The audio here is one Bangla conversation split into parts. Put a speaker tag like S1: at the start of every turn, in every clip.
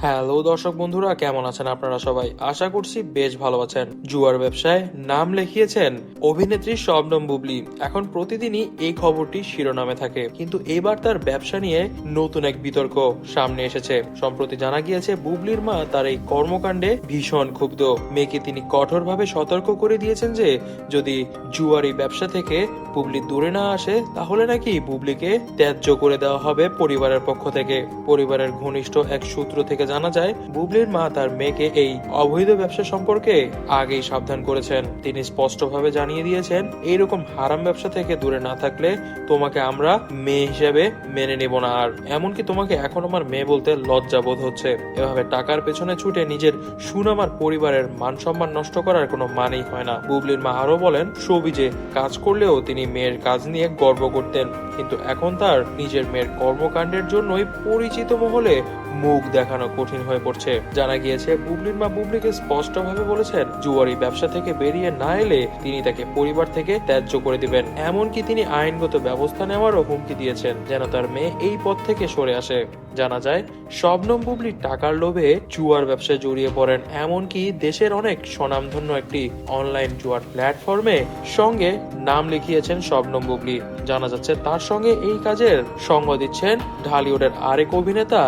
S1: হ্যালো দর্শক বন্ধুরা, কেমন আছেন আপনারা সবাই? আশা করছি বেশ ভালো আছেন। জুয়ার ব্যবসায় নাম লিখিয়েছেন অভিনেত্রী শবনম বুবলি। এখন প্রতিদিনই এই খবরটি শিরোনামে থাকে। কিন্তু এবার তার ব্যবসা নিয়ে নতুন এক বিতর্ক সামনে এসেছে। সম্প্রতি জানা গিয়েছে, বুবলির মা তার এই কর্মকাণ্ডে ভীষণ ক্ষুব্ধ। মেয়েকে তিনি কঠোরভাবে সতর্ক করে দিয়েছেন যে, যদি জুয়ার এই ব্যবসা থেকে বুবলি দূরে না আসে, তাহলে নাকি বুবলিকে ত্যায্য করে দেওয়া হবে পরিবারের পক্ষ থেকে। পরিবারের ঘনিষ্ঠ এক সূত্র থেকে জানা যায়, বুবলির মা তার মেয়েকে এই অবৈধ ব্যবসা সম্পর্কে আগেই সাবধান করেছেন। তিনি স্পষ্টভাবে জানিয়ে দিয়েছেন, এইরকম হারাম ব্যবসা থেকে দূরে না থাকলে তোমাকে আমরা মেয়ে হিসেবে মেনে নেব না। আর এমনকি তোমাকে এখন আমার মেয়ে বলতে লজ্জা বোধ হচ্ছে। এভাবে টাকার পেছনে ছুটে নিজের সুনাম আর পরিবারের মান সম্মান নষ্ট করার কোনো মানেই হয় না। বুবলির মা আরও বলেন সবিজে কাজ করলেও তিনি মেয়ের কাজ নিয়ে গর্ব করতেন। কিন্তু এখন তার নিজের মেয়ের কর্মকাণ্ডের জন্যই পরিচিত মহলে মুখ দেখানো কঠিন হয়ে পড়ছে। জানা গিয়েছে, বুবলির মা বুবলিকে স্পষ্টভাবে বলেছেন, জুয়ারি ব্যবসা থেকে বেরিয়ে না এলে তিনি তাকে পরিবার থেকে ত্যায্য করে দিবেন। এমনকি তিনি আইনগত ব্যবস্থা নেওয়ারও হুমকি দিয়েছেন, যেন তার মেয়ে এই পথ থেকে সরে আসে। জানা যায়, শবনম বুবলি টাকার লোভে জুয়ার ব্যবসায় জড়িয়ে পড়েন। এমনকি দেশের অনেক স্বনামধন্য একটি অনলাইন জুয়ার প্ল্যাটফর্মে সঙ্গে নাম লিখিয়েছেন শবনম বুবলি। জানা যাচ্ছে, তার সঙ্গে এই কাজের সঙ্গ দিচ্ছেন ঢালিউডের আরেক অভিনেতা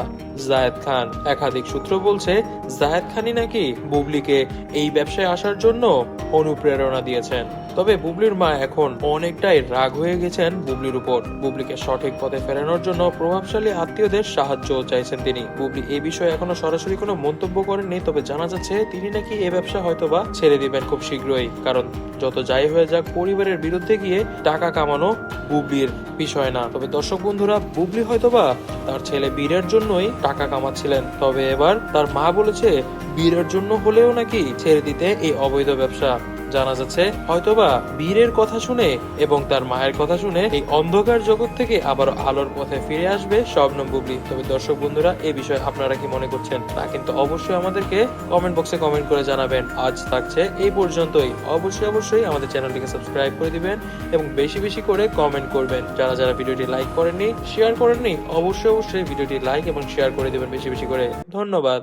S1: জায়েদ খান। একাধিক সূত্র বলছে, জায়েদ খানই নাকি বুবলিকে এই ব্যবসায় আসার জন্য অনুপ্রেরণা দিয়েছেন। তবে বুবলির মা এখন অনেকটাই রাগ হয়ে গেছেন বুবলির উপর। বুবলিকে সঠিক পথে ফেরানোর জন্য প্রভাবশালী আত্মীয়দের সাহায্য চাইছেন তিনি। বুবলি এই বিষয়ে এখনও সরাসরি কোনো মন্তব্য করেননি, তবে জানা যাচ্ছে তিনি নাকি এ ব্যবসা হয়তোবা ছেড়ে দিবেন খুব শীঘ্রই। কারণ যত যাই হয়ে যাক, পরিবারের বিরুদ্ধে গিয়ে টাকা কামানো বুবলির বিষয় না। তবে দর্শক বন্ধুরা, বুবলি হয়তোবা তার ছেলে বীরের জন্যই টাকা কামাচ্ছিলেন। তবে এবার তার মা বলেছে, বীরের জন্য হলেও নাকি ছেড়ে দিতে এই অবৈধ ব্যবসা। জানা যাচ্ছে, হয়তোবা বীরের কথা শুনে এবং তার মায়ের কথা শুনে এই অন্ধকার জগৎ থেকে আবার আলোর পথে ফিরে আসবে শবনম বুবলি। তবে দর্শক বন্ধুরা এই বিষয়ে আপনারা কি মনে করছেন? তা কিন্তু অবশ্যই আমাদেরকে কমেন্ট বক্সে কমেন্ট করে জানাবেন। আজ থাকছে এই পর্যন্তই। অবশ্যই অবশ্যই আমাদের চ্যানেলটিকে সাবস্ক্রাইব করে দিবেন এবং বেশি বেশি করে কমেন্ট করবেন। যারা যারা ভিডিওটি লাইক করেননি শেয়ার করেননি, অবশ্যই অবশ্যই ভিডিওটি লাইক এবং শেয়ার করে দিবেন বেশি বেশি করে। ধন্যবাদ।